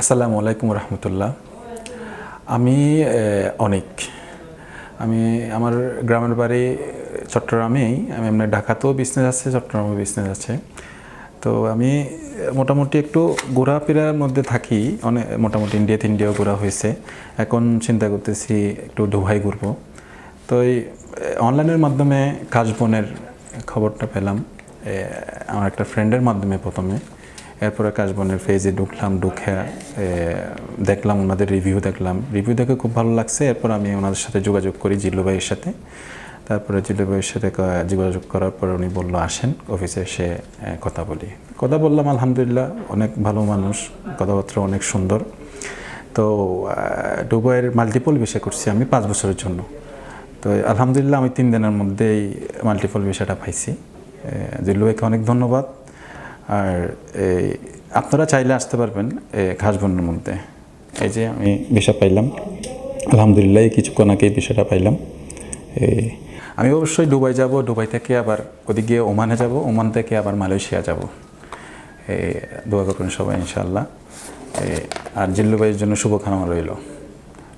আসসালামু আলাইকুম রহমতুল্লাহ। আমি অনেক। আমি আমার গ্রামের বাড়ি চট্টগ্রামেই। আমি এমনি ঢাকাতেও বিজনেস আছে, চট্টগ্রামেও বিজনেস আছে। তো আমি মোটামুটি একটু ঘোরাফেরার মধ্যে থাকি। অনেক মোটামুটি ইন্ডিয়াতে ইন্ডিয়াও ঘোরা হয়েছে। এখন চিন্তা করতেছি একটু দুবাই ঘুরবো। তো এই অনলাইনের মাধ্যমে কাশবনের খবরটা পেলাম। আমার একটা ফ্রেন্ডের মাধ্যমে প্রথমে। এরপরে কাশবনের ফেজে ঢুকলাম, ঢুকে দেখলাম ওনাদের রিভিউ দেখলাম। রিভিউ দেখে খুব ভালো লাগছে। এরপর আমি ওনাদের সাথে যোগাযোগ করি জিল্লু ভাইয়ের সাথে। তারপরে জিল্লু ভাইয়ের সাথে যোগাযোগ করার পর উনি বলল, আসেন অফিসে এসে কথা বলি। কথা বললাম, আলহামদুলিল্লাহ, অনেক ভালো মানুষ। কথাবার্তা অনেক সুন্দর। তো দুবাইয়ের মাল্টিপল বিষয় করছি আমি পাঁচ বছরের জন্য। তো, আলহামদুলিল্লাহ, আমি তিন দিনের মধ্যেই মাল্টিপল বিষয়টা পাইছি। জিল্লু ভাইকে অনেক ধন্যবাদ। আর এই আপনারা চাইলে আসতে পারবেন ঘাসবনের মধ্যে। এই যে আমি বিষয় পাইলাম, আলহামদুলিল্লাহ কিছুক্ষণ আগে বিষয়টা পাইলাম। আমি অবশ্যই দুবাই যাব, দুবাই থেকে আবার ওদিকে ওমানে যাব, ওমান থেকে আবার মালয়েশিয়া যাব। দোয়া করবেন সবাই ইনশাল্লাহ আর জিল্লু ভাইয়ের জন্য শুভকামনা রইল।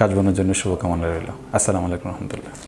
কাজবনের জন্য শুভকামনা রইল। আসসালামু আলাইকুম রহমতুল্লাহ।